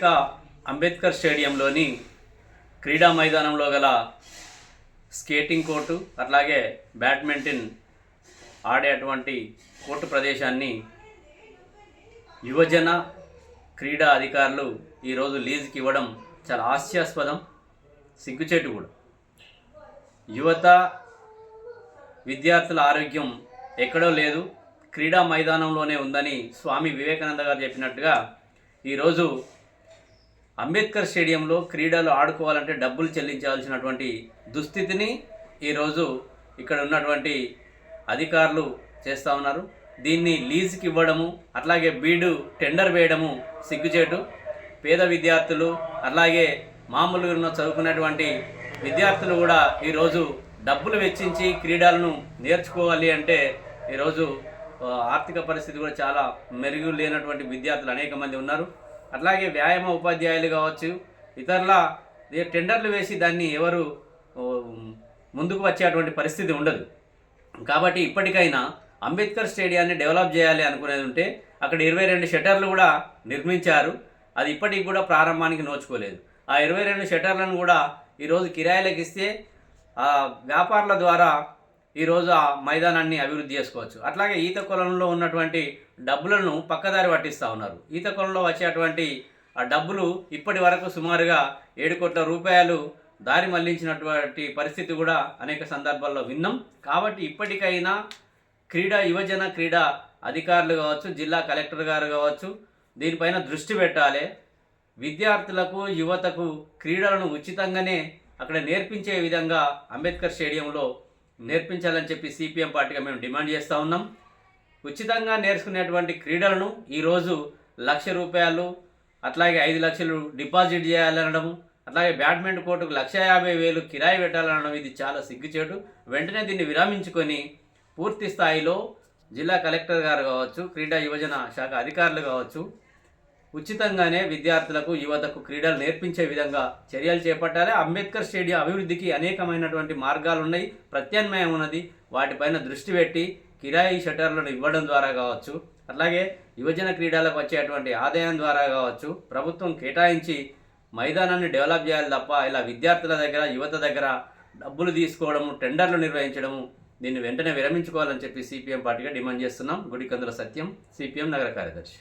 ఇంకా అంబేద్కర్ స్టేడియంలోని క్రీడా మైదానంలో గల స్కేటింగ్ కోర్టు అట్లాగే బ్యాడ్మింటన్ ఆడేటువంటి కోర్టు ప్రదేశాన్ని యువజన క్రీడా అధికారులు ఈరోజు లీజుకి ఇవ్వడం చాలా హాస్యాస్పదం సిగ్గుచేటు కూడా. యువత విద్యార్థుల ఆరోగ్యం ఎక్కడో లేదు క్రీడా మైదానంలోనే ఉందని స్వామి వివేకానంద గారు చెప్పినట్టుగా ఈరోజు అంబేద్కర్ స్టేడియంలో క్రీడలు ఆడుకోవాలంటే డబ్బులు చెల్లించాల్సినటువంటి దుస్థితిని ఈరోజు ఇక్కడ ఉన్నటువంటి అధికారులు చేస్తూ ఉన్నారు. దీన్ని లీజుకి ఇవ్వడము అట్లాగే బీడు టెండర్ వేయడము సిగ్గుచేటు. పేద విద్యార్థులు అలాగే మామూలుగా ఉన్న చదువుకున్నటువంటి విద్యార్థులు కూడా ఈరోజు డబ్బులు వెచ్చించి క్రీడలను నేర్చుకోవాలి అంటే ఈరోజు ఆర్థిక పరిస్థితి కూడా చాలా మెరుగు లేనటువంటి విద్యార్థులు అనేక మంది ఉన్నారు. అట్లాగే వ్యాయామ ఉపాధ్యాయులు కావచ్చు ఇతరుల టెండర్లు వేసి దాన్ని ఎవరు ముందుకు వచ్చేటువంటి పరిస్థితి ఉండదు. కాబట్టి ఇప్పటికైనా అంబేద్కర్ స్టేడియాన్ని డెవలప్ చేయాలి అనుకునేది ఉంటే అక్కడ ఇరవై రెండు షటర్లు కూడా నిర్మించారు. అది ఇప్పటికి కూడా ప్రారంభానికి నోచుకోలేదు. ఆ ఇరవై రెండు షట్టర్లను కూడా ఈరోజు కిరాయిలకు ఇస్తే ఆ వ్యాపారుల ద్వారా ఈరోజు ఆ మైదానాన్ని అభివృద్ధి చేసుకోవచ్చు. అట్లాగే ఈత కొలంలో ఉన్నటువంటి డబ్బులను పక్కదారి పట్టిస్తూ ఉన్నారు. ఈత కొలంలో వచ్చేటువంటి ఆ డబ్బులు ఇప్పటి వరకు సుమారుగా ఏడు కోట్ల రూపాయలు దారి మళ్ళించినటువంటి పరిస్థితి కూడా అనేక సందర్భాల్లో విన్నాం కాబట్టి ఇప్పటికైనా క్రీడా యువజన క్రీడా అధికారులు కావచ్చు జిల్లా కలెక్టర్ గారు కావచ్చు దీనిపైన దృష్టి పెట్టాలి. విద్యార్థులకు యువతకు క్రీడలను ఉచితంగానే అక్కడ నేర్పించే విధంగా అంబేద్కర్ స్టేడియంలో నేర్పించాలని చెప్పి సిపిఎం పార్టీగా మేము డిమాండ్ చేస్తూ ఉన్నాం. ఉచితంగా నేర్చుకునేటువంటి క్రీడలను ఈరోజు లక్ష రూపాయలు అట్లాగే ఐదు లక్షలు డిపాజిట్ చేయాలనడము అట్లాగే బ్యాడ్మింటన్ కోర్టుకు లక్ష యాభై వేలు కిరాయి పెట్టాలనడం ఇది చాలా సిగ్గుచేటు. వెంటనే దీన్ని విరమించుకొని పూర్తి స్థాయిలో జిల్లా కలెక్టర్ గారు కావచ్చు క్రీడా యువజన శాఖ అధికారులు కావచ్చు ఉచితంగానే విద్యార్థులకు యువతకు క్రీడలు నేర్పించే విధంగా చర్యలు చేపట్టాలి. అంబేద్కర్ స్టేడియం అభివృద్ధికి అనేకమైనటువంటి మార్గాలు ఉన్నాయి ప్రత్యామ్నాయం ఉన్నది. వాటిపైన దృష్టి పెట్టి కిరాయి షటర్లను ఇవ్వడం ద్వారా కావచ్చు అలాగే యువజన క్రీడలకు వచ్చేటువంటి ఆదాయం ద్వారా కావచ్చు ప్రభుత్వం కేటాయించి మైదానాన్ని డెవలప్ చేయాలి తప్ప ఇలా విద్యార్థుల దగ్గర యువత దగ్గర డబ్బులు తీసుకోవడము టెండర్లు నిర్వహించడము దీన్ని వెంటనే విరమించుకోవాలని చెప్పి సిపిఎం పార్టీగా డిమాండ్ చేస్తున్నాం. గుడికందుల సత్యం సిపిఎం నగర కార్యదర్శి.